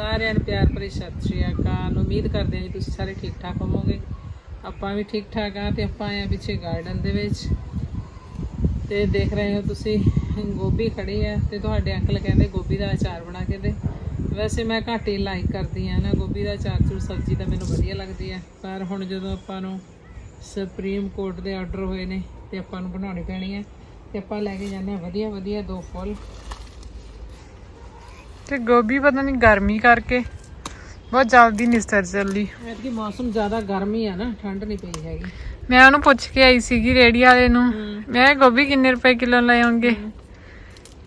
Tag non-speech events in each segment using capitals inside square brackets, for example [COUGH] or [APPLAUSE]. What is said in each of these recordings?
ਸਾਰਿਆਂ ਨੂੰ ਪਿਆਰ ਭਰੀ ਸਤਿ ਸ਼੍ਰੀ ਅਕਾਲ। ਉਮੀਦ ਕਰਦੇ ਹਾਂ ਜੀ ਤੁਸੀਂ ਸਾਰੇ ਠੀਕ ਠਾਕ ਹੋਵੋਗੇ। ਆਪਾਂ ਵੀ ਠੀਕ ਠਾਕ ਆ ਤੇ ਆਪਾਂ ਆਏ ਆ ਪਿੱਛੇ ਗਾਰਡਨ ਦੇ ਵਿੱਚ। ਤੇ ਦੇਖ ਰਹੇ ਹੋ ਤੁਸੀਂ, ਗੋਭੀ ਖੜੀ ਹੈ ਤੇ ਤੁਹਾਡੇ ਅੰਕਲ ਕਹਿੰਦੇ ਗੋਭੀ ਦਾ ਅਚਾਰ ਬਣਾ ਕੇ ਦੇ। ਵੈਸੇ ਮੈਂ ਘੱਟ ਹੀ ਲਾਈਕ ਕਰਦੀ ਆ ਨਾ, ਗੋਭੀ ਦਾ ਅਚਾਰ ਚੂਰ ਸਬਜ਼ੀ ਤਾਂ ਮੈਨੂੰ ਵਧੀਆ ਲੱਗਦੀ ਹੈ। ਪਰ ਹੁਣ ਜਦੋਂ ਆਪਾਂ ਨੂੰ ਸੁਪਰੀਮ ਕੋਰਟ ਦੇ ਆਰਡਰ ਹੋਏ ਨੇ ਤੇ ਆਪਾਂ ਨੂੰ ਬਣਾਉਣੀ ਪੈਣੀ ਹੈ ਤੇ ਆਪਾਂ ਲੈ ਕੇ ਜਾਂਦੇ ਆ ਵਧੀਆ ਵਧੀਆ ਦੋ ਫੁੱਲ। ਤੇ ਗੋਭੀ ਪਤਾ ਨਹੀਂ ਗਰਮੀ ਕਰਕੇ। ਬਹੁਤ ਜਲਦੀ ਨਿਸਤਰ ਚੱਲੀ। ਐਤਕੀ ਮੌਸਮ ਜ਼ਿਆਦਾ ਗਰਮ ਹੀ ਆ ਨਾ ਠੰਡ ਨਹੀਂ ਪਈ ਹੈਗੀ। ਮੈਂ ਉਹਨੂੰ ਪੁੱਛ ਕੇ ਆਈ ਸੀਗੀ ਰੇੜੀ ਵਾਲੇ ਨੂੰ। ਮੈਂ ਕਿਹਾ ਗੋਭੀ ਕਿੰਨੇ ਰੁਪਏ ਕਿਲੋ ਲੈ ਆਉਂਗੇ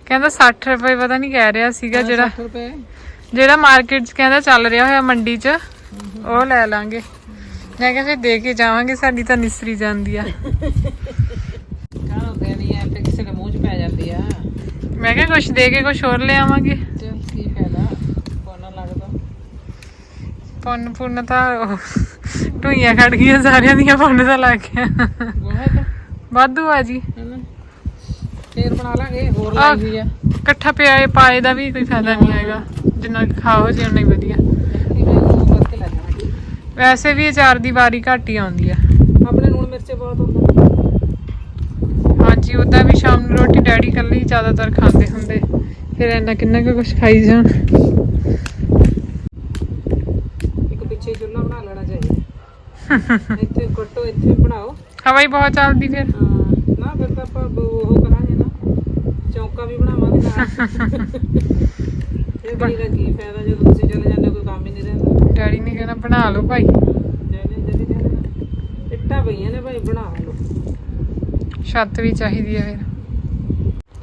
ਕਹਿੰਦਾ 60 ਰੁਪਏ ਪਤਾ ਨਹੀਂ ਕਹਿ ਰਿਹਾ ਸੀਗਾ ਜਿਹੜਾ। 60 ਰੁਪਏ? ਜਿਹੜਾ ਮਾਰਕੀਟ 'ਚ ਕਹਿੰਦਾ ਚੱਲ ਰਿਹਾ ਹੋਇਆ ਮੰਡੀ 'ਚ ਉਹ ਲੈ ਲਾਂਗੇ। ਮੈਂ ਕਿਹਾ ਫਿਰ ਦੇ ਕੇ ਜਾਵਾਂਗੇ ਸਾਡੀ ਤਾਂ ਨਿਸਰੀ ਜਾਂਦੀ ਆ। ਕਾਹ ਹੁੰਦੇ ਨਹੀਂ ਐ ਕਿਸੇ ਦੇ ਮੂੰਹ 'ਚ ਪੈ ਜਾਂਦੀ ਆ। ਮੈਂ ਕਿਹਾ ਕੁਛ ਦੇ ਕੇ ਕੁਛ ਹੋਰ ਲੈ ਆਵਾਂਗੇ ਚਲ ਕੀ ਫਾਇਦਾ ਕੋਨਾ ਲੱਗਦਾ ਪੁੰਨ ਪੁੰਨ ਤਾਂ ਢੂਈਆਂ ਖੜ ਗਈਆਂ ਸਾਰਿਆਂ ਦੀਆਂ ਪੁੰਨ ਤਾਂ ਲੱਗ ਗਿਆ ਬਹੁਤ ਵਾਧੂ ਆ ਜੀ। ਫੇਰ ਬਣਾ ਲਾਂਗੇ ਹੋਰ ਹੋਈ ਆ। ਇਕੱਠਾ ਪਿਆ ਇਹ ਪਾਏ ਦਾ ਵੀ ਕੋਈ ਫਾਇਦਾ ਨਹੀਂ ਹੈਗਾ। ਜਿੰਨਾ ਖਾਓ ਜੀ ਉਨਾ ਹੀ ਵਧੀਆ। ਵੈਸੇ ਵੀ ਅਚਾਰ ਦੀ ਵਾਰੀ ਘੱਟ ਹੀ ਆਉਂਦੀ ਆ। ਆਪਣੇ ਲੂਣ ਮਿਰਚੇ ਬਹੁਤ ਹੁੰਦਾ ਹਾਂਜੀ ਉਦਾਂ ਵੀ ਸ਼ਾਮ ਨੂੰ ਰੋਟੀ ਡੈਡੀ ਇਕੱਲੇ ਹੀ ਜ਼ਿਆਦਾਤਰ ਖਾਂਦੇ ਹੁੰਦੇ। ਫਿਰ ਇੰਨਾ ਕਿੰਨਾ ਕੁ ਕੁਛ ਖਾਈ ਜਾਣ ਇੱਕ ਪਿੱਛੇ ਚੁੱਲ੍ਹਾ ਬਣਾ ਲੈਣਾ ਚਾਹੀਦਾ ਇੱਥੇ ਕੱਟੋ ਇੱਥੇ ਬਣਾਓ। ਹਵਾ ਹੀ ਬਹੁਤ ਚੱਲਦੀ ਫਿਰ। ਹਾਂ, ਨਾ ਫਿਰ ਤਾਂ ਆਪਾਂ ਬ- ਉਹ ਕਰਾਂਗੇ ਨਾ। ਚੌਂਕਾ ਵੀ ਬਣਾਵਾਂਗੇ ਨਾਲ। ਇਹ ਬਣੀ ਦਾ ਕੀ ਫਾਇਦਾ ਜਦੋਂ ਤੁਸੀਂ ਚਲੇ ਜਾਂਦੇ ਹੋ, ਕੋਈ ਕੰਮ ਹੀ ਨਹੀਂ ਰਹਿੰਦਾ। ਡੈਡੀ ਨੇ ਕਹਿਣਾ ਬਣਾ ਲਓ ਭਾਈ। ਜਿਹੜੇ ਜਿਹੜੀ ਕਹਿੰਦੇ ਇੱਟਾਂ ਪਈਆਂ ਨੇ ਭਾਈ ਬਣਾ ਲਓ। ਛੱਤ ਵੀ ਚਾਹੀਦੀ ਆ ਫਿਰ।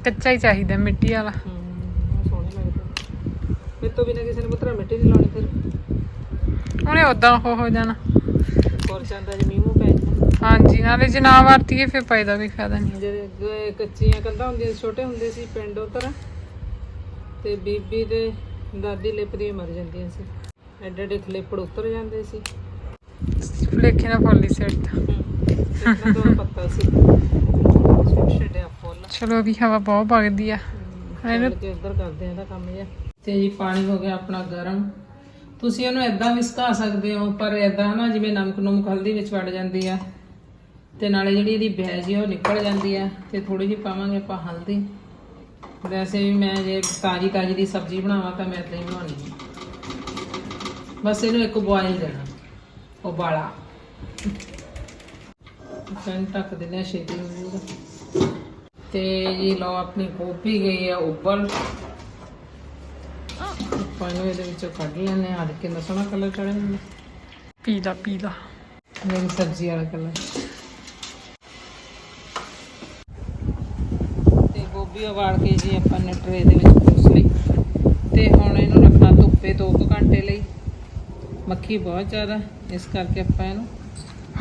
ਕੱਚਾ ਹੀ ਚਾਹੀਦਾ ਮਿੱਟੀ ਵਾਲਾ। ਹੂੰ ਮੇਰੇ ਤੋਂ ਬਿਨਾਂ ਕਿਸੇ ਨੇ ਪੁੱਤਰਾ ਮਿੱਟੀ ਨਹੀਂ ਲਾਉਣੀ ਫਿਰ। ਉਹਨੇ ਉਦਾਂ ਉਹ ਹੋ ਜਾਣਾ। ਹੋਰ ਜਾਂਦਾ ਜੇ ਮੀਂਹ ਮੂੰਹ ਪੈ ਜਾਂਦਾ। ਹਾਂਜੀ ਨਾਲੇ ਜੇ ਨਾ ਵਰਤੀਏ ਫਿਰ ਪਾਇਦਾ ਵੀ ਫਾਇਦਾ ਨਹੀਂ। ਜਿਹੜੇ ਅੱਗੇ ਕੱਚੀਆਂ ਕੰਧਾਂ ਹੁੰਦੀਆਂ ਸੀ, ਛੋਟੇ ਹੁੰਦੇ ਸੀ ਪਿੰਡ ਉਧਰ ਤੇ ਬੀਬੀ ਤੇ ਦਾਦੀ ਲਿਪਦੀ ਮਰ ਜਾਂਦੀਆਂ ਸੀ। ਐਡੇ ਐਡੇ ਖਲੇਪੜ ਉਤਰ ਜਾਂਦੇ ਸੀ। ਫਲੇਖੇ ਨਾਲ ਫੁੱਲੀ ਸੈੱਟ ਇਤਨਾ ਤੋਂ ਪੱਤਾ ਸੀ। ਛੋਟੇ ਛੋਟੇ ਫੁੱਲ। ਚਲੋ ਵੀ ਹਵਾ ਬਹੁਤ ਵਗਦੀ ਆ। ਚੱਲ ਕੇ ਉਧਰ ਕਰਦੇ ਆ ਇਹਦਾ ਕੰਮ ਜਿਹਾ। ਤੇ ਜੀ ਪਾਣੀ ਹੋ ਗਿਆ ਆਪਣਾ ਗਰਮ। ਤੁਸੀਂ ਉਹਨੂੰ ਇਦਾਂ ਵੀ ਸੁਕਾ ਸਕਦੇ ਹੋ, ਪਰ ਇਦਾਂ ਨਾ ਜਿਵੇਂ ਨਮਕ ਨਮਕ ਹਲਦੀ ਵਿੱਚ ਵੜ ਜਾਂਦੀ ਆ, ਤੇ ਨਾਲੇ ਜਿਹੜੀ ਇਹਦੀ ਬੈਜ ਆ ਉਹ ਨਿਕਲ ਜਾਂਦੀ ਆ, ਤੇ ਥੋੜੀ ਜਿਹੀ ਪਾਵਾਂਗੇ ਆਪਾਂ ਹਲਦੀ। ਵੈਸੇ ਵੀ ਮੈਂ ਜੇ ਤਾਜੀ ਤਾਜੀ ਦੀ ਸਬਜ਼ੀ ਬਣਾਵਾਂ ਤਾਂ ਮੈਂ ਇਦਾਂ ਹੀ ਬਣਾਉਣੀ ਆ। ਬਸ ਇਹਨੂੰ ਇੱਕ ਬੁਆਇਲ ਦੇਣਾ, ਉਬਾਲਾ। ਪੈਨ ਟੱਕ ਦਿੰਦੇ ਆ ਛੇਤੀ ਹੋ ਜਾਊਗਾ ਤੇ ਜੀ ਲਓ ਆਪਣੀ ਗੋਭੀ ਗਈ ਹੈ ਉਬਲ ਆਪਾਂ ਇਹਨੂੰ ਇਹਦੇ ਵਿੱਚੋਂ ਕੱਢ ਲੈਣੇ ਆ ਕਿੰਨਾ ਸੋਹਣਾ ਕਲਰ ਚੜਿਆ ਹੁੰਦਾ ਪੀਲਾ ਪੀਲਾ। ਮੇਰੀ ਸਬਜ਼ੀ ਵਾਲਾ ਕਲਰ ਤੇ ਗੋਭੀ ਉਬਾਲ ਕੇ ਜੀ ਆਪਾਂ ਨੇ ਟਰੇ ਦੇ ਵਿੱਚ ਪੋਸ ਲਈ। ਤੇ ਹੁਣ ਇਹਨੂੰ ਰੱਖਣਾ ਧੁੱਪੇ 2 ਘੰਟੇ ਲਈ। ਮੱਖੀ ਬਹੁਤ ਜ਼ਿਆਦਾ ਇਸ ਕਰਕੇ ਆਪਾਂ ਇਹਨੂੰ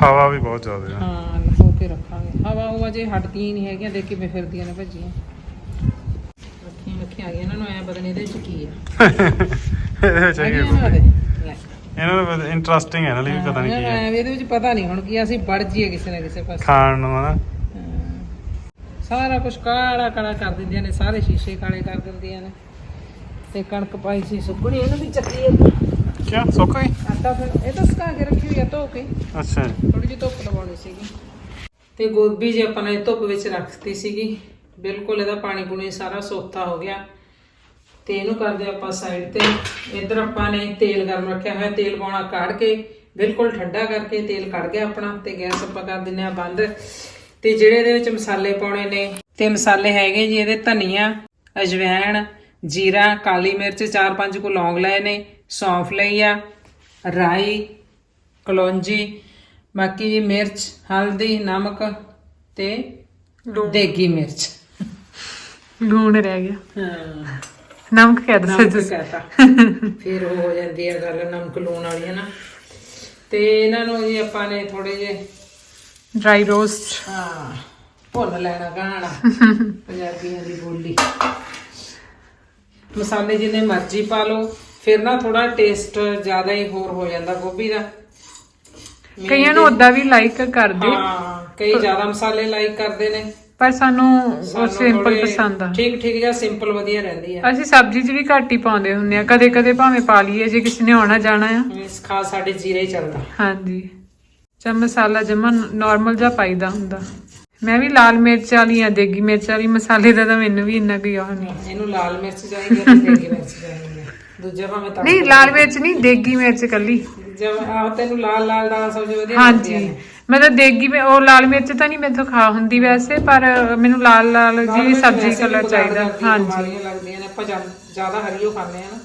ਹਵਾ ਵੀ ਬਹੁਤ ਜ਼ਿਆਦਾ ਹੈ। ਹਾਂ ਲੋ ਕੇ ਰੱਖਾਂਗੇ। ਹਵਾ ਹਵਾ ਜੇ ਹਟਦੀਆਂ ਹੀ ਨਹੀਂ ਹੈਗੀਆਂ ਦੇਖ ਕਿਵੇਂ ਫਿਰਦੀਆਂ ਨੇ ਭੱਜੀਆਂ। ਮੱਖੀਆਂ ਆ ਗਈਆਂ ਇਹਨਾਂ ਨੂੰ ਐ ਪਤਾ ਨਹੀਂ ਇਹਦੇ ਵਿੱਚ ਕੀ ਆ। ਇਹਦੇ ਵਿੱਚ ਨਾ ਇਹਦੇ? ਲੈ। ਇਹਨਾਂ ਦਾ ਇੰਟਰਸਟਿੰਗ ਹੈ ਨਾ ਲਈ ਪਤਾ ਨਹੀਂ ਕੀ ਹਾਂ, ਇਹਦੇ ਵਿੱਚ ਪਤਾ ਨਹੀਂ ਹੁਣ ਕੀ ਆ, ਅਸੀਂ ਵੜ ਜੀਏ ਕਿਸੇ ਨਾ ਕਿਸੇ ਪਾਸੇ। ਖਾਣ ਨੂੰ ਹਨਾ? ਹਾਂ। ਸਾਰਾ ਕੁਝ ਕਾਲਾ ਕਾਲਾ ਕਰ ਦਿੰਦੀਆਂ ਨੇ ਸਾਰੇ ਸ਼ੀਸ਼ੇ ਕਾਲੇ ਕਰ ਦਿੰਦੀਆਂ ਨੇ। ਤੇ ਕਣਕ ਪਾਈ ਸੀ ਸੁੱਕਣੀ ਇਹਨੂੰ ਵੀ ਚੱਕੀ ਹੈ ਕਿਆ ਸੁੱਕ ਗਈ? ਆਟਾ ਫਿਰ ਇਹ ਤਾਂ ਸੁਕਾ ਕੇ ਰੱਖੀ ਹੋਈ ਆ ਧੋ ਕੇ। ਅੱਛਾ। ਜੀ। ਥੋੜੀ ਜਿਹੀ ਧੁੱਪ ਲਵਾਉਣੀ ਸੀਗੀ। ਤੇ ਗੋਭੀ ਜੇ ਆਪਾਂ ਨੇ ਧੁੱਪ ਵਿੱਚ ਰੱਖਤੀ ਸੀਗੀ। ਬਿਲਕੁਲ ਇਹਦਾ ਪਾਣੀ ਪੂਣੀ ਸਾਰਾ ਸੋਖਤਾ ਹੋ ਗਿਆ। ਤੇ ਇਹਨੂੰ ਕਰਦੇ ਆਪਾਂ ਸਾਈਡ ਤੇ। ਇੱਧਰ ਆਪਾਂ ਨੇ ਤੇਲ ਗਰਮ ਰੱਖਿਆ ਹੋਇਆ ਤੇਲ ਪਾਉਣਾ ਕਾੜ ਕੇ ਬਿਲਕੁਲ ਠੰਡਾ ਕਰਕੇ ਤੇਲ ਕੱਢ ਗਿਆ ਆਪਣਾ ਤੇ ਗੈਸ ਆਪਾਂ ਕਰ ਦਿੰਨੇ ਆ ਬੰਦ। ਤੇ ਜਿਹੜੇ ਇਹਦੇ ਵਿੱਚ ਮਸਾਲੇ ਪਾਉਣੇ ਨੇ ਤੇ ਮਸਾਲੇ ਹੈਗੇ ਜੀ ਇਹਦੇ ਧਨੀਆ ਅਜਵਾਇਣ ਜੀਰਾ ਕਾਲੀ ਮਿਰਚ ਚਾਰ ਪੰਜ ਕੁ ਲੌਂਗ ਲਏ ਨੇ ਸੌਂਫ ਲਈ ਆ ਰਾਈ ਕਲੌਂਜੀ ਬਾਕੀ ਮਿਰਚ ਹਲਦੀ ਨਮਕ ਤੇ ਦੇਗੀ ਮਿਰਚ। ਲੂਣ ਰਹਿ ਗਿਆ। ਹਾਂ। ਨਮਕ ਕਹਿ ਦੱਸੋ ਨਮਕ ਤੁਸੀਂ। ਕਹਤਾ। ਫਿਰ ਉਹ ਹੋ ਜਾਂਦੀ ਹੈ ਗੱਲ ਨਮਕ ਲੂਣ ਵਾਲੀ ਹੈ ਨਾ। ਤੇ ਇਹਨਾਂ ਨੂੰ ਜੀ ਆਪਾਂ ਨੇ ਥੋੜੇ ਜੇ ਡਰਾਈ ਰੋਸਟ ਹਾਂ ਭੁੰਨ ਲੈਣਾ ਗਾਣਾ ਪੰਜਾਬੀਆਂ ਦੀ ਬੋਲੀ। ਮਸਾਲੇ ਜਿੰਨੇ ਮਰਜ਼ੀ ਪਾ ਲਓ ਫਿਰ ਨਾ ਥੋੜਾ ਟੇਸਟ ਜ਼ਿਆਦਾ ਹੀ ਹੋਰ ਹੋ ਜਾਂਦਾ ਗੋਭੀ ਦਾ। ਕਈਆਂ ਨੂੰ ਉਦਾਂ ਵੀ ਲਾਈਕ ਕਰਦੇ। ਹਾਂ ਕਈ ਜ਼ਿਆਦਾ ਮਸਾਲੇ ਲਾਈਕ ਕਰਦੇ ਨੇ। ਪਰ ਸਾਨੂੰ ਉਹ ਸਾਨੂੰ ਸਿੰਪਲ ਥੋੜ੍ਹੇ ਪਸੰਦ ਆ। ਠੀਕ ਠੀਕ ਜਿਹਾ ਸਿੰਪਲ ਵਧੀਆ ਰਹਿੰਦੀ ਆ। ਅਸੀਂ ਸਬਜ਼ੀ 'ਚ ਵੀ ਘੱਟ ਹੀ ਪਾਉਂਦੇ ਹੁੰਦੇ ਆ। ਕਦੇ ਕਦੇ ਭਾਵੇਂ ਪਾ ਲਈਏ ਜੇ ਕਿਸੇ ਨੇ ਆਉਣਾ ਜਾਣਾ ਆ। ਇਸ ਖਾਸ ਸਾਡੇ ਜੀਰੇ ਹੀ ਚੱਲਦਾ। ਹਾਂਜੀ। ਚਾ ਮਸਾਲਾ ਜਮਾ ਨਾਰਮਲ ਜਿਹਾ ਪਾਈਦਾ ਹੁੰਦਾ। ਮੈਂ ਵੀ ਲਾਲ ਮਿਰਚ ਵਾਲੀ ਆ ਦੇਗੀ ਮਿਰਚ ਵਾਲੀ। ਮਸਾਲੇ ਦਾ ਤਾਂ ਮੈਨੂੰ ਵੀ ਇੰਨਾ ਕੋਈ ਉਹ ਨਹੀਂ। ਇਹਨੂੰ ਲਾਲ ਮਿਰਚ ਚਾਹੀਦੀ ਹੈ ਤੇ ਦੇਗੀ ਮਿਰਚ ਚਾਹੀਦੀ ਹੈ ਦੂਜਾ ਭਾਵੇਂ ਤਾਂ ਨਹੀਂ ਲਾਲ ਮਿਰਚ ਨਹੀਂ ਦੇਗੀ ਮਿਰਚ ਕੱਲੀ। ਜਦ ਆਹ ਤੈਨੂੰ ਲਾਲ ਲਾਲ ਦਾਲ ਸਬਜ਼ੀ ਵਧੀਆ ਹਾਂਜੀ। ਲੱਗਦੀ ਮੈਂ ਤਾਂ ਦੇਗੀ ਮੈਂ ਉਹ ਲਾਲ ਮਿਰਚ ਤਾਂ ਨਹੀਂ ਮੈਥੋਂ ਖਾ ਹੁੰਦੀ ਵੈਸੇ ਪਰ ਮੈਨੂੰ ਲਾਲ ਲਾਲ ਜੀ ਸਬਜ਼ੀ ਕਲਰ ਚਾਹੀਦਾ। ਹਾਂਜੀ। ਬਿਮਾਰੀਆਂ ਲੱਗਦੀਆਂ ਨੇ ਆਪਾਂ ਜ਼ਿਆ- ਜ਼ਿਆਦਾ ਹਰੀਓ ਖਾਂਦੇ ਆ ਨਾ।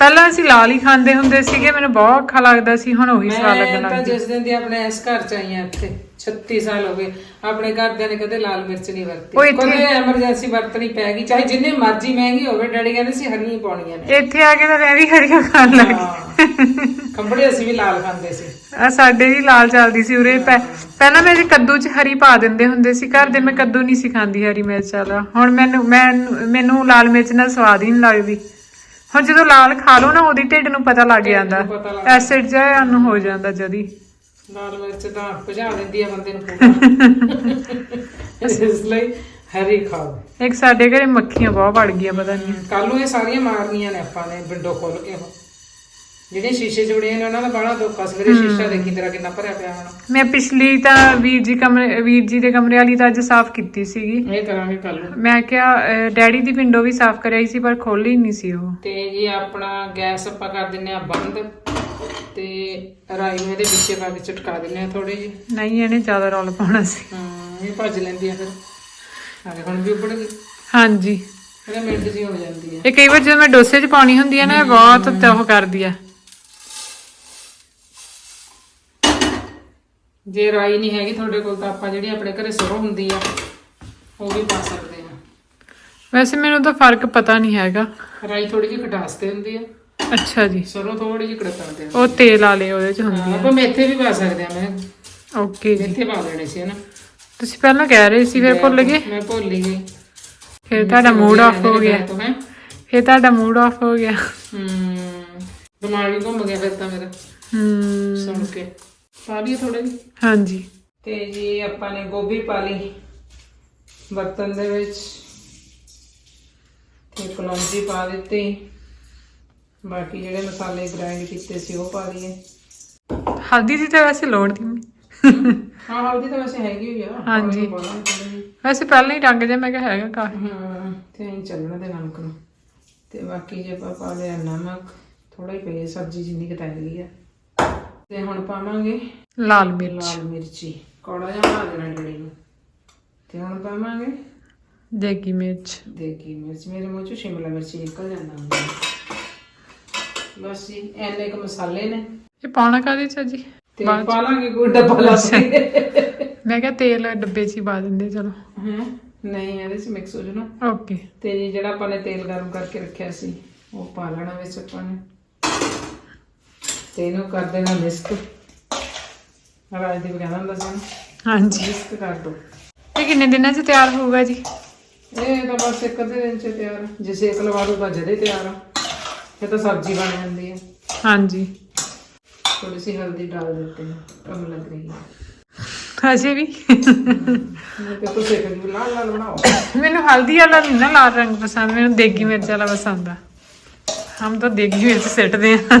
ਪਹਿਲਾਂ ਅਸੀਂ ਲਾਲ ਹੀ ਖਾਂਦੇ ਹੁੰਦੇ ਸੀਗੇ ਮੈਨੂੰ ਬਹੁਤ ਔਖਾ ਲੱਗਦਾ ਸੀ ਹੁਣ ਉਹੀ ਸਵਾਦ ਲੱਗਣ ਮੈਂ ਲੱਗ ਤਾਂ ਗਿਆ ਜਿਸ ਦਿਨ ਦੀ ਆਪਣੇ ਇਸ ਘਰ ਚ ਆਈ ਇੱਥੇ 36 ਸਾਲ ਹੋ ਗਏ। ਆਪਣੇ ਘਰਦਿਆਂ ਨੇ ਕਦੇ ਲਾਲ ਮਿਰਚ ਨਹੀਂ ਉਹ ਵਰਤੀ ਇੱਥੇ- ਕਦੇ ਐਮਰਜੈਂਸੀ ਵਰਤਣੀ ਪੈ ਗਈ ਚਾਹੇ ਜਿੰਨੇ ਮਰਜ਼ੀ ਮਹਿੰਗੀ ਹੋਵੇ ਡੈਡੀ ਕਹਿੰਦੇ ਸੀ ਹਰੀਆਂ ਹੀ ਪਾਉਣੀਆਂ ਨੇ। ਇੱਥੇ ਆ ਕੇ ਤਾਂ ਮੈਂ ਵੀ ਹਰੀਆਂ ਖਾਣ ਲੱਗ ਗਈ ਕੰਬੜੇ ਅਸੀਂ ਵੀ ਲਾਲ ਖਾਂਦੇ ਸੀ। ਆ ਸਾਡੇ ਵੀ ਲਾਲ ਚੱਲਦੀ ਸੀ ਉਰੇ। ਪੈ- ਪਹਿਲਾਂ ਮੇਰੇ ਕੱਦੂ 'ਚ ਹਰੀ ਪਾ ਦਿੰਦੇ ਹੁੰਦੇ ਸੀ ਘਰ ਦੇ ਮੈਂ ਕੱਦੂ ਨਹੀਂ ਸੀ ਖਾਂਦੀ ਹਰੀ ਮਿਰਚ ਵਾਲਾ। ਹੁਣ ਮੈਨੂੰ ਮੈਂ ਮੈਨੂੰ ਲਾਲ ਮਿਰਚ ਨਾਲ ਸਵਾਦ ਹੀ ਨਹੀਂ ਲੱਗਦੀ। ਹੁਣ ਜਦੋਂ ਲਾਲ ਖਾ ਲਓ ਨਾ ਉਹਦੀ ਢਿੱਡ ਨੂੰ ਪਤਾ ਲੱਗ ਜਾਂਦਾ ਨੂੰ ਪਤਾ ਲੱਗ ਐਸਿਡ ਜਿਹਾ ਨੂੰ ਹੋ ਜਾਂਦਾ ਜਦੀ। ਲਾਲ ਮਿਰਚ ਤਾਂ ਭਜਾ ਦਿੰਦੀ ਆ ਬੰਦੇ ਨੂੰ ਪੂਰਾ। [LAUGHS] ਇਸ ਲਈ ਹਰੀ ਖਾਓ। ਇੱਕ ਸਾਡੇ ਘਰੇ ਮੱਖੀਆਂ ਬਹੁਤ ਵੜ ਗਈਆਂ ਪਤਾ ਨਹੀਂ। ਕੱਲ ਨੂੰ ਇਹ ਸਾਰੀਆਂ ਮਾਰਨੀਆਂ ਨੇ ਆਪਾਂ ਨੇ ਵਿੰਡੋ ਖੋਲ ਕੇ ਉਹ ਜਿਹੜੇ ਸ਼ੀਸ਼ੇ ਜੁੜੇ ਨੇ ਉਹਨਾਂ ਦਾ ਬਾਹਲਾ ਧੋਖਾ ਸਵੇਰੇ ਸ਼ੀਸ਼ਾ ਦੇਖੀ ਤੇਰਾ ਕਿੰਨਾ ਭਰਿਆ ਪਿਆ ਹੋਣਾ। ਮੈਂ ਪਿਛਲੀ ਤਾਂ ਵੀਰ ਜੀ ਕਮਰੇ ਵੀਰ ਜੀ ਦੇ ਕਮਰੇ ਵਾਲੀ ਤਾਂ ਅੱਜ ਸਾਫ਼ ਕੀਤੀ ਸੀਗੀ। ਇਹ ਕਰਾਂਗੇ ਕੱਲ ਨੂੰ। ਮੈਂ ਕਿਹਾ ਡੈਡੀ ਦੀ ਵਿੰਡੋ ਵੀ ਸਾਫ਼ ਕਰਾਈ ਸੀ ਪਰ ਖੋਲੀ ਨਹੀਂ ਸੀ ਉਹ। ਤੇ ਜੀ ਆਪਣਾ ਗੈਸ ਆਪਾਂ ਕਰ ਦਿੰਨੇ ਆ ਬੰਦ। ਤੇ ਰਾਈ ਇਹਦੇ ਵਿੱਚ ਪਾ ਕੇ ਚਟਕਾ ਦਿੰਨੇ ਆ ਥੋੜੀ ਜਿਹੀ। ਨਹੀਂ ਇਹਨੇ ਜ਼ਿਆਦਾ ਰੌਲ ਪਾਉਣਾ ਸੀ। ਹਾਂ ਇਹ ਭੱਜ ਲੈਂਦੀ ਆ ਫਿਰ। ਹਾਂ ਹੁਣ ਵੀ ਉੱਪੜ ਗਈ ਹਾਂਜੀ। ਇਹਦਾ ਮਿੰਟ ਜੀ ਹੋ ਜਾਂਦੀ ਆ। ਇਹ ਕਈ ਵਾਰ ਜਦੋਂ ਮੈਂ ਡੋਸੇ 'ਚ ਪਾਉਣੀ ਹੁੰਦੀ ਹੈ ਨਾ ਬਹੁਤ ਉਹ ਕਰਦੀ ਆ। ਜੇ ਰਾਈ ਨਹੀਂ ਹੈਗੀ ਤੁਹਾਡੇ ਕੋਲ ਤਾਂ ਆਪਾਂ ਜਿਹੜੀ ਆਪਣੇ ਘਰੇ ਸਰੋਂ ਹੁੰਦੀ ਆ ਉਹ ਵੀ ਪਾ ਸਕਦੇ ਆ। ਵੈਸੇ ਮੈਨੂੰ ਤਾਂ ਫ਼ਰਕ ਪਤਾ ਨਹੀਂ ਹੈਗਾ। ਰਾਈ ਥੋੜੀ ਜਿਹੀ ਖਟਾਸ ਤੇ ਹੁੰਦੀ ਆ। ਅੱਛਾ ਜੀ। ਸਰੋਂ ਥੋੜੀ ਜਿਹੀ ਕੜਕਣ ਤੇ ਉਹ ਤੇਲ ਵਾਲੇ ਉਹਦੇ 'ਚ ਹੁੰਦੀ ਆਪਾਂ ਮੇਥੇ ਵੀ ਪਾ ਸਕਦੇ ਆ ਮੈਂ ਓਕੇ ਜੀ। ਮੇਥੇ ਪਾ ਦੇਣੇ ਸੀ ਨਾ ਤੁਸੀਂ ਪਹਿਲਾਂ ਕਹਿ ਰਹੇ ਸੀ ਫਿਰ ਭੁੱਲ ਗਏ? ਮੈਂ ਭੁੱਲ ਹੀ ਗਈ। ਫਿਰ ਤੁਹਾਡਾ ਮੂਡ ਆਫ ਹੋ ਗਿਆ। ਫਿਰ ਤੁਹਾਡਾ ਮੂਡ ਆਫ ਹੋ ਗਿਆ। ਹੂੰ ਦਿਮਾਗ ਹੀ ਘੁੰਮ ਗਿਆ ਫਿਰ ਤਾਂ ਮੇਰਾ। ਹੂੰ। ਸੁਣ ਕੇ। ਪਾ ਲਈਏ ਥੋੜੇ ਜਿਹੇ? ਹਾਂਜੀ। ਤੇ ਜੀ ਆਪਾਂ ਨੇ ਗੋਭੀ ਪਾ ਲਈ। ਬਰਤਨ ਦੇ ਵਿੱਚ। ਤੇ ਕਲੌਂਜੀ ਪਾ ਦਿੱਤੀ। ਬਾਕੀ ਜਿਹੜੇ ਮਸਾਲੇ ਗ੍ਰਾਈਂਡ ਕੀਤੇ ਸੀ ਉਹ ਪਾ ਲਈਏ। ਹਲਦੀ ਦੀ ਤਾਂ ਵੈਸੇ ਲੋੜ ਨਹੀਂ। ਹਾਂ ਹਲਦੀ ਤਾਂ ਵੈਸੇ ਹੈਗੀ ਹੋਈ ਆ। ਹਾਂਜੀ। ਵੈਸੇ ਪਹਿਲਾਂ ਹੀ ਰੰਗ ਜਿਹਾ ਮੈਂ ਕਿਹਾ ਹੈਗਾ ਕਾਫੀ। ਹਾਂ ਤੇ ਐਂ ਚੱਲਣਾ ਦੇ ਨਮਕ ਨੂੰ। ਤੇ ਬਾਕੀ ਜੇ ਆਪਾਂ ਪਾ ਲਿਆ ਨਮਕ ਥੋੜਾ ਹੀ ਪਏ ਸਬਜ਼ੀ ਜਿੰਨੀ ਕੁ ਤੈਰ ਗਈ ਆ। ਤੇ ਹੁਣ ਪਾਵਾਂਗੇ ਲਾਲ ਮਿਰਚ। ਲਾਲ ਮਿਰਚੀ। ਕੌੜਾ ਜਿਹਾ ਬਣਾ ਦੇਣਾ ਡੜੀ ਨੂੰ। ਤੇ ਹੁਣ ਪਾਵਾਂਗੇ ਦੇਗੀ ਮਿਰਚ। ਦੇਗੀ ਮਿਰਚ। ਮੇਰੇ ਮੂੰਹ ਚੋਂ ਸ਼ਿਮਲਾ ਮਿਰਚ ਨਿਕਲ ਜਾਂਦਾ ਹੁੰਦਾ। ਬਸ ਜੀ ਐਨੇ ਕੁ ਮਸਾਲੇ ਨੇ। ਇਹ ਪਾਉਣਾ ਕਾਦੇ ਚ ਜੀ? ਤੇ ਪਾ ਲਾਂਗੇ ਕੋਈ ਡੱਬਾ ਲਾ ਕੇ। ਮੈਂ ਕਿਹਾ ਤੇਲ ਡੱਬੇ 'ਚ ਹੀ ਪਾ ਦਿੰਦੇ ਚਲੋ। ਹੈ? ਨਹੀਂ ਇਹਦੇ ਚ ਮਿਕਸ ਹੋ ਜਾਣਾ। ਓਕੇ ਤੇ ਜੀ ਜਿਹੜਾ ਆਪਾਂ ਨੇ ਤੇਲ ਗਰਮ ਕਰਕੇ ਰੱਖਿਆ ਸੀ ਉਹ ਪਾ ਲੈਣਾ ਵਿੱਚ ਆਪਾਂ ਨੇ। ਤੇ ਇਹਨੂੰ ਕਰ ਦੇਣਾ ਮਿਕਸ ਰਾਜਦੀਪ ਕਹਿੰਦਾ ਹੁੰਦਾ ਸੀ ਹਾਂਜੀ। ਮਿਕਸ ਕਰ ਦੋ। ਇਹ ਕਿੰਨੇ ਦਿਨਾਂ 'ਚ ਤਿਆਰ ਹੋਊਗਾ ਜੀ? ਇਹ ਤਾਂ ਬਸ ਇੱਕ ਅੱਧੇ ਦਿਨ ਚ ਤਿਆਰ। ਜੇ ਸੇਕ ਲਵਾ ਦੋ ਤਾਂ ਜਦੇ ਤਿਆਰ ਆ। ਫਿਰ ਤਾਂ ਸਬਜ਼ੀ ਬਣ ਜਾਂਦੀ ਹੈ। ਹਾਂਜੀ। ਥੋੜੀ ਸੀ ਹਲਦੀ ਡਾਲ ਦਿੱਤੇ ਕਮ ਲੱਗ ਰਹੀ ਹੈ। ਹਜੇ ਵੀ। ਮੈਨੂੰ ਹਲਦੀ ਵਾਲਾ ਨਹੀਂ ਨਾ ਲਾਲ ਰੰਗ ਪਸੰਦ ਮੈਨੂੰ ਦੇਗੀ ਮਿਰਚ ਵਾਲਾ ਪਸੰਦ ਆ। ਹਮ ਤਾਂ ਦੇਗੀ ਮਿਰਚ ਸਿੱਟਦੇ ਆ। ਮੈਂ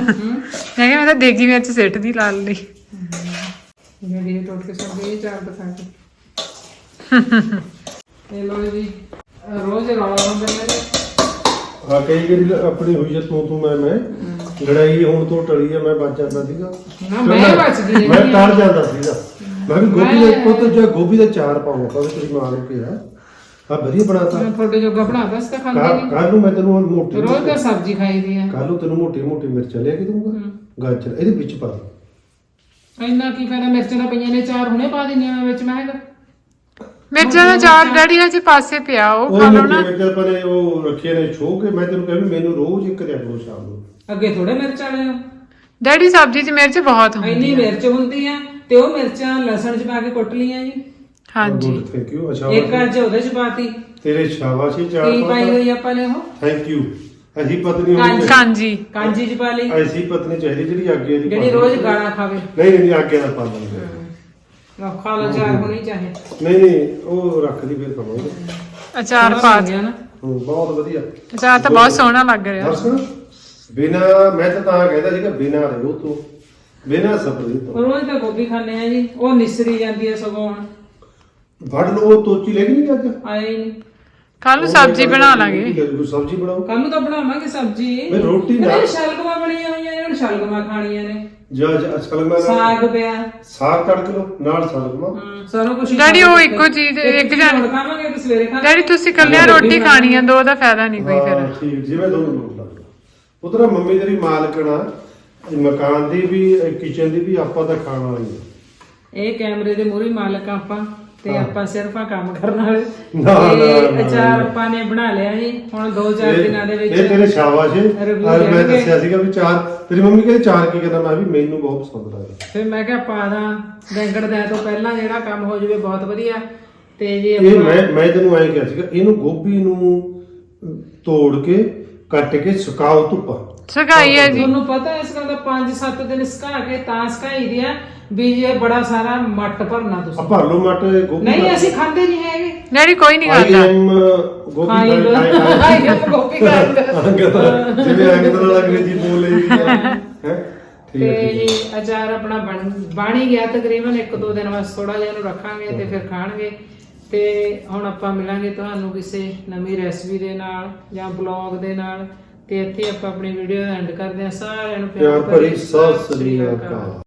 ਕਿਹਾ ਮੈਂ ਤਾਂ ਦੇਗੀ ਮਿਰਚ ਸਿੱਟਦੀ ਲਾਲ ਲਈ। ਜਿਹੜੀ ਟੋਟ ਕੇ ਸਭ ਇਹ ਚਾਰ ਬਸਾ ਕੇ। [LAUGHS] ਇਹ ਲੋ ਜੀ ਰੋਜ਼ ਰੌਲਾ ਹੁੰਦਾ ਮੇਰੇ ਹਾਂ ਕਈ ਵਾਰੀ ਆਪਣੀ ਹੋਈ ਹੈ ਤੂੰ ਤੂੰ ਮੈਂ ਮੈਂ। ਲੜਾਈ ਹੁਣ ਤੋਂ ਟਲੀ ਹੈ ਮੈਂ ਬਚ ਜਾਂਦਾ ਸੀਗਾ। ਮੈਂ ਬਚ ਗਈ ਮੈਂ ਟਰ ਜਾਂਦਾ ਸੀਗਾ। ਮੈਂ ਵੀ ਗੋਭੀ ਦੇ ਪੁੱਤ ਜਾਂ ਗੋਭੀ ਦਾ ਚਾਰ ਪਾਉਂਗਾ ਕਦੇ ਤੇਰੀ ਮਾਂ ਨੂੰ ਕਿਹਾ। ਆ ਵਧੀਆ ਬਣਾਤਾ। ਮੈਂ ਤੁਹਾਡੇ ਜੋਗਾ ਬਣਾਤਾ ਸਤਾ ਖਾਂਦੇ ਨਹੀਂ। ਕੱਲ ਨੂੰ ਮੈਂ ਤੈਨੂੰ ਹੁਣ ਮੋਟੀ ਰੋਜ਼ ਦਾ ਸਬਜ਼ੀ ਖਾਈ ਦੀ ਕੱਲ ਨੂੰ ਤੈਨੂੰ ਮੋਟੀ ਮੋਟੀ ਮਿਰਚ ਲਿਆ ਕੇ ਦੂੰਗਾ ਗਾਜਰ ਇਹਦੇ ਵਿੱਚ ਪਾ ਦੇ। ਇੰਨਾ ਕੀ ਫਾਇਦਾ ਮਿਰਚਾਂ ਪਈਆਂ ਨੇ ਚਾਰ ਹੁਣੇ ਪਾ ਦਿੰਦੀਆਂ ਵਿੱਚ ਮੈਂ ਹੈਗਾ ਮਿਰਚਾਂ ਦਾ ਚਾਰ ਡੈਡੀ ਦਾ ਜੀ ਪਾਸੇ ਪਿਆ ਉਹ ਖਾ ਲਓ ਨਾ ਮਿਰਚਾਂ ਪਰ ਉਹ ਰੱਖੇ ਨੇ ਛੋ ਕੇ ਮੈਂ ਤੈਨੂੰ ਕਿਹਾ ਵੀ ਮੈਨੂੰ ਰੋਜ਼ ਇੱਕ ਦਿਆ ਕਰੋ ਸ਼ਾਮ ਨੂੰ। ਅੱਗੇ ਥੋੜੇ ਮਿਰਚ ਵਾਲੇ ਡੈਡੀ ਸਬਜ਼ੀ 'ਚ ਮਿਰਚ ਬਹੁਤ ਹੁੰਦੀ ਇੰਨੀ ਮਿਰਚ ਹੁੰਦੀ ਆ ਤੇ ਉਹ ਮਿਰਚਾਂ ਲਸਣ ਚ ਪਾ ਕੇ ਕੁੱਟ ਲੀਆਂ ਜੀ। ਹਾਂਜੀ। ਥੈਂਕ ਯੂ ਅੱਛਾ। ਇੱਕ ਅੱਜ ਉਹਦੇ ਚ ਪਾਤੀ। ਤੇਰੇ ਸ਼ਾਬਾਸ਼ੀ ਚਾਰ ਕੀ ਪਾਈ ਹੋਈ ਆਪਾਂ ਨੇ ਉਹ। ਥੈਂਕ ਯੂ ਅਸੀਂ ਪਤਨੀ ਹੋਣੀ ਕਾਂਜੀ। ਕਾਂਜੀ। ਕਾਂਜੀ ਚ ਪਾ ਲਈ। ਐਸੀ ਪਤਨੀ ਚਾਹੀਦੀ ਜਿਹੜੀ ਆਗੇ ਦੀ ਜਿਹੜੀ ਰੋਜ਼ ਗਾਲਾਂ ਖਾਵੇ। ਨਹੀਂ ਨਹੀਂ ਆਗੇ ਦਾ ਕਰੇ ਖਾ ਲਾ ਚਾਰ ਹੋਣੀ ਚਾਹੇ। ਨਹੀਂ ਨਹੀਂ ਉਹ ਰੱਖ ਲਈ ਫਿਰ ਖਾਵਾਂਗੇ ਅਚਾਰ ਪਾ ਹੋ ਗਿਆ ਨਾ। ਹੂੰ, ਬਹੁਤ ਵਧੀਆ। ਅਚਾਰ ਤਾਂ ਬਹੁਤ ਸੋਹਣਾ ਲੱਗ ਰਿਹਾ। ਹਰਸਨ ਬਿਨਾ ਮੈਂ ਤਾਂ ਤਾਂ ਕਹਿੰਦਾ ਸੀਗਾ ਬਿਨਾ ਰਿਓ ਤੋਂ ਬਿਨਾ ਸਬਜ਼ੀ ਤੋਂ। ਰੋਜ਼ ਤਾਂ ਗੋਭੀ ਖਾਂਦੇ ਆ ਜੀ ਉਹ ਨਿਸਰੀ ਜਾਂਦੀ ਹੈ ਸਗੋਂ ਹੁਣ। ਫੜ ਲਓ ਉਹ ਤੋਚੀ ਲੈ ਕੇ ਨਹੀਂ ਅੱਜ? ਆਏ ਨਹੀਂ ਕੱਲ ਨੂੰ ਸਬਜ਼ੀ ਬਣਾ ਲਾਂਗੇ। ਕੋਈ ਸਬਜ਼ੀ ਬਣਾਓ। ਕੱਲ ਨੂੰ ਤਾਂ ਬਣਾਵਾਂਗੇ ਸਬਜ਼ੀ। ਮੈਂ ਰੋਟੀ ਨਾ ਨਾਲ- ਸ਼ਲਗਮਾਂ ਬਣੀਆਂ ਹੋਈਆਂ ਨੇ ਹੁਣ ਸ਼ਲਗਮਾਂ ਖਾਣੀਆਂ ਨੇ। ਜਾਂ ਜਾਂ ਸਲਮਾ ਸਾਗ ਪਿਆ। ਸਾਗ ਤੜਕ ਲਓ ਨਾਲ ਹਮ, ਸਾਰਾ ਕੁਝ ਡੈਡੀ, ਉਹ ਇੱਕੋ ਚੀਜ਼, ਇੱਕ ਜਣ- ਖਾਵਾਂਗੇ ਤੇ ਸਵੇਰੇ ਖਾਵਾਂਗੇ ਡੈਡੀ ਤੁਸੀਂ ਇਕੱਲਿਆਂ ਰੋਟੀ ਖਾਣੀ ਆ ਦੋ ਦਾ ਫਾਇਦਾ ਨਹੀਂ ਕੋਈ ਫਿਰ। ਹਾਂ, ਠੀਕ ਜਿਵੇਂ ਤੁਹਾਨੂੰ ਲੋੜ ਲੱਗਦਾ। ਉਧਰ ਮੰਮੀ ਤੇਰੀ ਮਾਲਕਣਾ ਮਕਾਨ ਦੀ ਵੀ ਕਿਚਨ ਦੀ ਵੀ ਆਪਾਂ ਤਾਂ ਖਾਣ ਵਾਲੀ ਆ। ਇਹ ਕੈਮਰੇ ਦੇ ਮੂਹਰੇ ਮਾਲਕ ਆ ਆਪਾਂ। ਤੇ ਆਪਾਂ ਸਿਰਫ ਆ ਕੰਮ ਕਰਨ ਵਾਲੇ। ਨਾ, ਨਾ, ਤੇ ਅਚਾਰ ਨਾ। ਆਪਾਂ ਨੇ ਬਣਾ ਲਿਆ ਜੀ ਹੁਣ 2-4 ਇਹ- ਦਿਨਾਂ ਦੇ ਵਿੱਚ ਇਹ ਤੇਰੇ ਸ਼ਾਬਾਸ਼ ਹੈ Review ਮੈਂ ਦੇਣਗੇ। ਦੱਸਿਆ ਸੀਗਾ ਵੀ ਚਾਰ ਤੇਰੀ ਮੰਮੀ ਕਹਿੰਦੀ ਚਾਰ ਕੀ ਕਹਿੰਦਾ? ਮੈਂ ਵੀ ਮੈਨੂੰ ਬਹੁਤ ਪਸੰਦ ਲੱਗਦਾ। ਫਿਰ ਮੈਂ ਕਿਹਾ ਪਾ ਦਾਂ ਵੈਂਕਟ ਦੇ ਤੋਂ ਪਹਿਲਾਂ ਜਿਹੜਾ ਕੰਮ ਹੋ ਜਾਵੇ ਬਹੁਤ ਵਧੀਆ। ਤੇ ਜੇ ਇਹ ਮੈਂ ਮੈਂ ਤੈਨੂੰ ਐਂ ਕਿਹਾ ਸੀਗਾ ਇਹਨੂੰ ਗੋਭੀ ਨੂੰ ਤੋੜ ਕੇ ਕੱਟ ਕੇ ਸੁਕਾਓ ਧੁੱਪਾ। ਸਗਾਈ ਹੈ ਜੀ। ਤੁਹਾਨੂੰ ਪਤਾ ਇਸ ਗੱਲ ਦਾ 5-7 ਦਿਨ ਸੁਕਾ ਕੇ ਤਾਂ ਸੁਕਾਈ ਦੀ ਆ। ਵੀ ਜੇ ਬੜਾ ਸਾਰਾ ਮੱਟ ਭਰਨਾ ਆ ਤੁਸੀਂ ਭਰ ਲਓ ਮਟ ਗੋਭੀ ਨਹੀਂ ਅਸੀਂ ਖਾਂਦੇ ਨਹੀਂ ਹੈਗੇ। ਡੈਡੀ ਕੋਈ ਨਹੀਂ ਆਈ ਖਾਂਦਾ ਐਮ ਗੋਭੀ ਖਾਈ ਖਾਈ- ਖਾਈ- ਹਮ ਗੋਪੀ ਖਾਂਦੇ ਅੰਗਦ ਜਿਵੇਂ ਅੰਗਦ ਨਾਲ ਅੰਗਰੇਜ਼ੀ ਬੋਲ ਲਈ ਹੈ? ਠੀਕ ਤੇ ਹੈ ਠੀਕ ਹੈ। ਜੀ ਅਚਾਰ ਆਪਣਾ ਬਣ ਬਣ ਹੀ ਗਿਆ ਤਕਰੀਬਨ ਇੱਕ ਦੋ ਦਿਨ ਬਸ ਥੋੜਾ ਜਿਹਾ ਇਹਨੂੰ ਰੱਖਾਂਗੇ ਤੇ ਫਿਰ ਖਾਣਗੇ। ਤੇ ਹੁਣ ਆਪਾਂ ਮਿਲਾਂਗੇ ਤੁਹਾਨੂੰ ਕਿਸੇ ਨਵੀਂ ਰੈਸਪੀ ਦੇ ਨਾਲ ਜਾਂ ਬਲੌਗ ਦੇ ਨਾਲ। ਤੇ ਇੱਥੇ ਆਪਾਂ ਆਪਣੀ ਵੀਡੀਓ ਐਂਡ ਕਰਦੇ ਹਾਂ। ਸਾਰਿਆਂ ਨੂੰ ਪਿਆਰ ਭਰੀ ਸਤਿ ਸ੍ਰੀ ਅਕਾਲ।